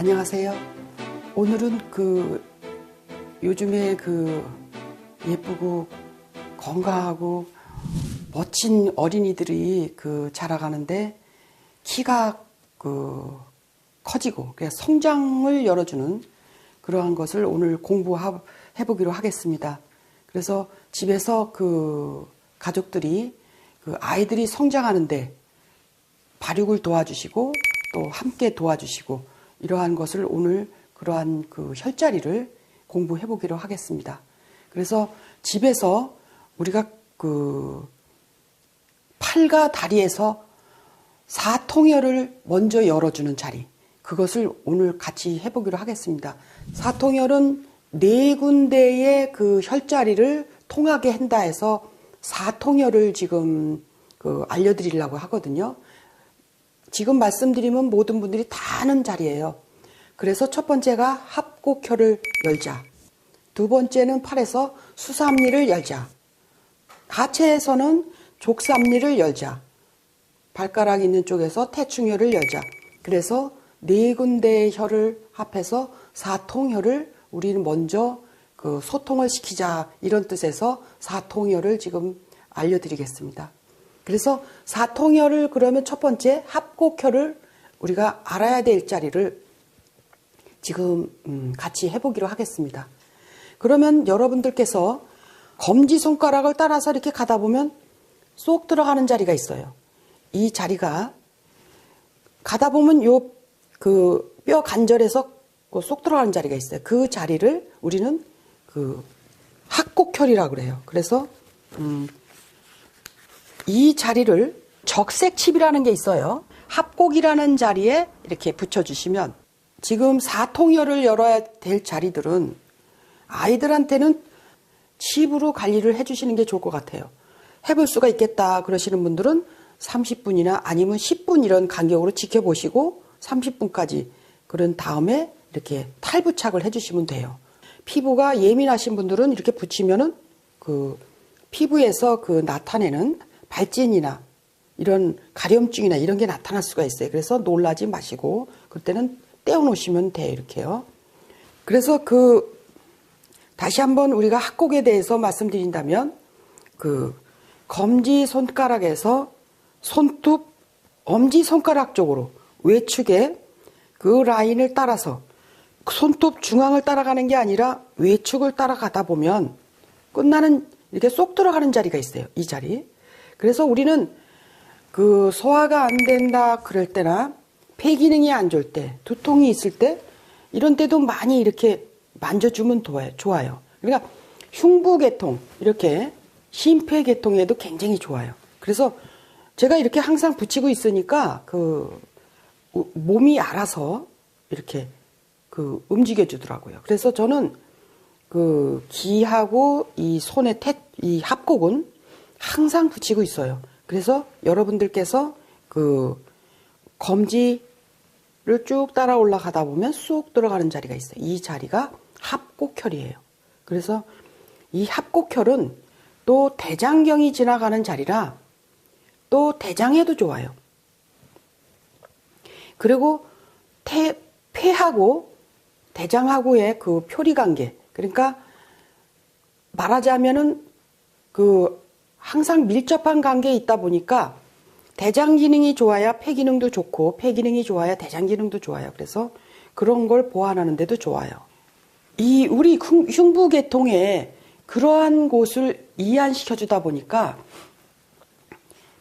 안녕하세요. 오늘은 그 요즘에 그 예쁘고 건강하고 멋진 어린이들이 그 자라가는데 키가 그 커지고 성장을 열어주는 그러한 것을 오늘 공부해 보기로 하겠습니다. 그래서 집에서 그 가족들이 그 아이들이 성장하는데 발육을 도와주시고 또 함께 도와주시고 이러한 것을 오늘 그러한 그 혈자리를 공부해 보기로 하겠습니다. 그래서 집에서 우리가 그 팔과 다리에서 사통혈을 먼저 열어주는 자리 그것을 오늘 같이 해보기로 하겠습니다. 사통혈은 네 군데의 그 혈자리를 통하게 한다 해서 사통혈을 지금 그 알려드리려고 하거든요. 지금 말씀드리면 모든 분들이 다 아는 자리예요. 그래서 첫 번째가 합곡혈을 열자. 두 번째는 팔에서 수삼리를 열자. 하체에서는 족삼리를 열자. 발가락 있는 쪽에서 태충혈을 열자. 그래서 네 군데의 혈을 합해서 사통혈을 우리는 먼저 그 소통을 시키자 이런 뜻에서 사통혈을 지금 알려드리겠습니다. 그래서 사통혈을 그러면 첫 번째 합곡혈을 우리가 알아야 될 자리를 지금 음, 같이 해보기로 하겠습니다. 그러면 여러분들께서 검지 손가락을 따라서 이렇게 가다 보면 쏙 들어가는 자리가 있어요. 이 자리가 가다 보면 요 그뼈 관절에서 그쏙 들어가는 자리가 있어요. 그 자리를 우리는 그 합곡혈이라고 그래요. 그래서 음, 이 자리를 적색칩이라는 게 있어요. 합곡이라는 자리에 이렇게 붙여주시면 지금 사통혈을 열어야 될 자리들은 아이들한테는 칩으로 관리를 해주시는 게 좋을 것 같아요. 해볼 수가 있겠다 그러시는 분들은 30분이나 아니면 10분 이런 간격으로 지켜보시고 30분까지 그런 다음에 이렇게 탈부착을 해주시면 돼요. 피부가 예민하신 분들은 이렇게 붙이면은 그 피부에서 그 나타내는 발진이나 이런 가려움증이나 이런 게 나타날 수가 있어요. 그래서 놀라지 마시고 그때는 떼어놓으시면 돼요. 이렇게요. 그래서 그 다시 한번 우리가 합곡에 대해서 말씀드린다면 그 검지 손가락에서 손톱 엄지 손가락 쪽으로 외축에 그 라인을 따라서 손톱 중앙을 따라가는 게 아니라 외축을 따라가다 보면 끝나는 이렇게 쏙 들어가는 자리가 있어요. 이 자리. 그래서 우리는 그 소화가 안 된다 그럴 때나 폐 기능이 안 좋을 때, 두통이 있을 때 이런 때도 많이 이렇게 만져주면 좋아요. 그러니까 흉부계통 이렇게 심폐계통에도 굉장히 좋아요. 그래서 제가 이렇게 항상 붙이고 있으니까 그 몸이 알아서 이렇게 그 움직여 주더라고요. 그래서 저는 그 기하고 이 손의 태, 이 합곡은 항상 붙이고 있어요. 그래서 여러분들께서 그 검지를 쭉 따라 올라가다 보면 쑥 들어가는 자리가 있어요. 이 자리가 합곡혈이에요. 그래서 이 합곡혈은 또 대장경이 지나가는 자리라 또 대장에도 좋아요. 그리고 태, 폐하고 대장하고의 그 표리 관계. 그러니까 말하자면은 그 항상 밀접한 관계에 있다 보니까 대장 기능이 좋아야 폐 기능도 좋고 폐 기능이 좋아야 대장 기능도 좋아요. 그래서 그런 걸 보완하는 데도 좋아요. 이 우리 흉부 계통에 그러한 곳을 이완시켜 주다 보니까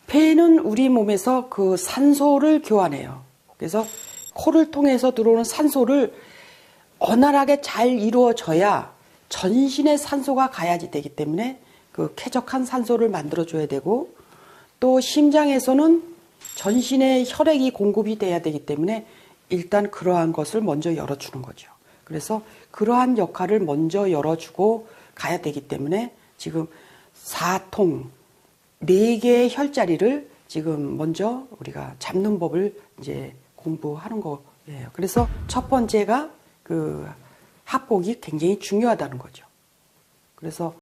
폐는 우리 몸에서 그 산소를 교환해요. 그래서 코를 통해서 들어오는 산소를 원활하게 잘 이루어져야 전신에 산소가 가야지 되기 때문에 그 쾌적한 산소를 만들어줘야 되고 또 심장에서는 전신에 혈액이 공급이 돼야 되기 때문에 일단 그러한 것을 먼저 열어주는 거죠. 그래서 그러한 역할을 먼저 열어주고 가야 되기 때문에 지금 사통 네 개의 혈자리를 지금 먼저 우리가 잡는 법을 이제 공부하는 거예요. 그래서 첫 번째가 그 합곡이 굉장히 중요하다는 거죠. 그래서